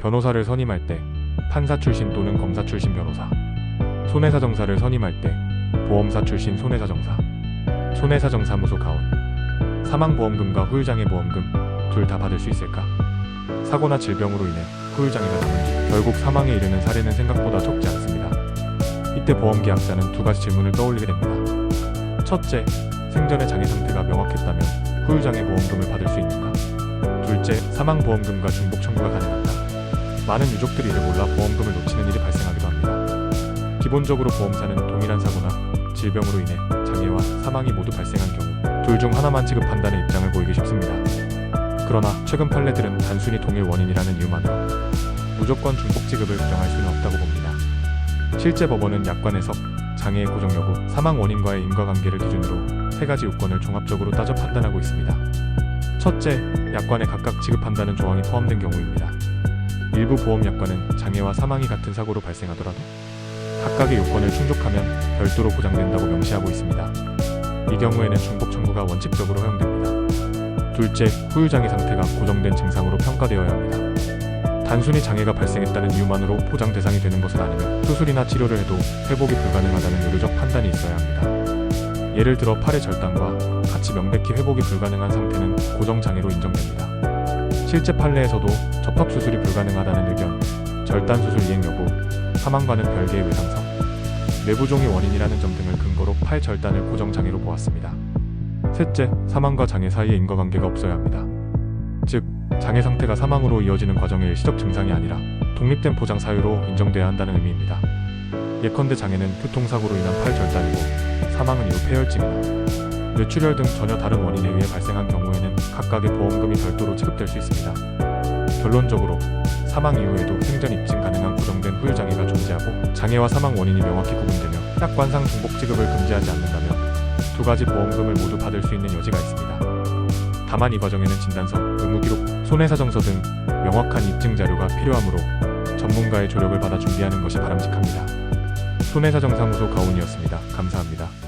변호사를 선임할 때 판사 출신 또는 검사 출신 변호사, 손해사 정사를 선임할 때 보험사 출신 손해사 정사, 손해사 정사무소 가온, 사망보험금과 후유장애 보험금 둘 다 받을 수 있을까? 사고나 질병으로 인해 후유장애가 뒤 결국 사망에 이르는 사례는 생각보다 적지 않습니다. 이때 보험계약자는 두 가지 질문을 떠올리게 됩니다. 첫째, 생전의 장애 상태가 명확했다면 후유장애 보험금을 받을 수 있는가? 둘째, 사망보험금과 중복 청구가 가능한가? 많은 유족들이 이를 몰라 보험금을 놓치는 일이 발생하기도 합니다. 기본적으로 보험사는 동일한 사고나 질병으로 인해 장애와 사망이 모두 발생한 경우 둘 중 하나만 지급한다는 입장을 보이기 쉽습니다. 그러나 최근 판례들은 단순히 동일 원인이라는 이유만으로 무조건 중복 지급을 규정할 수는 없다고 봅니다. 실제 법원은 약관 해석, 장애의 고정 여부, 사망 원인과의 인과관계를 기준으로 세 가지 요건을 종합적으로 따져 판단하고 있습니다. 첫째, 약관에 각각 지급한다는 조항이 포함된 경우입니다. 일부 보험 약관은 장애와 사망이 같은 사고로 발생하더라도 각각의 요건을 충족하면 별도로 보장된다고 명시하고 있습니다. 이 경우에는 중복 청구가 원칙적으로 허용됩니다. 둘째, 후유장애 상태가 고정된 증상으로 평가되어야 합니다. 단순히 장애가 발생했다는 이유만으로 보장 대상이 되는 것은 아니며 수술이나 치료를 해도 회복이 불가능하다는 의료적 판단이 있어야 합니다. 예를 들어 팔의 절단과 같이 명백히 회복이 불가능한 상태는 고정 장애로 인정됩니다. 실제 판례에서도 접합 수술이 불가능하다는 의견, 절단 수술 이행 여부, 사망과는 별개의 외상성, 내부종이 원인이라는 점 등을 근거로 팔 절단을 고정 장애로 보았습니다. 셋째, 사망과 장애 사이에 인과관계가 없어야 합니다. 즉, 장애 상태가 사망으로 이어지는 과정의 일시적 증상이 아니라 독립된 보장 사유로 인정돼야 한다는 의미입니다. 예컨대 장애는 교통사고로 인한 팔 절단이고 사망은 이후 폐혈증이나 뇌출혈 등 전혀 다른 원인에 의해 발생한 경우에는 각각의 보험금이 별도로 지급될 수 있습니다. 결론적으로 사망 이후에도 생전 입증 가능한 고정된 후유장애가 존재하고 장애와 사망 원인이 명확히 구분되며 약관상 중복 지급을 금지하지 않는다면 두 가지 보험금을 모두 받을 수 있는 여지가 있습니다. 다만 이 과정에는 진단서, 의무기록, 손해사정서 등 명확한 입증 자료가 필요하므로 전문가의 조력을 받아 준비하는 것이 바람직합니다. 손해사정사무소 가온이었습니다. 감사합니다.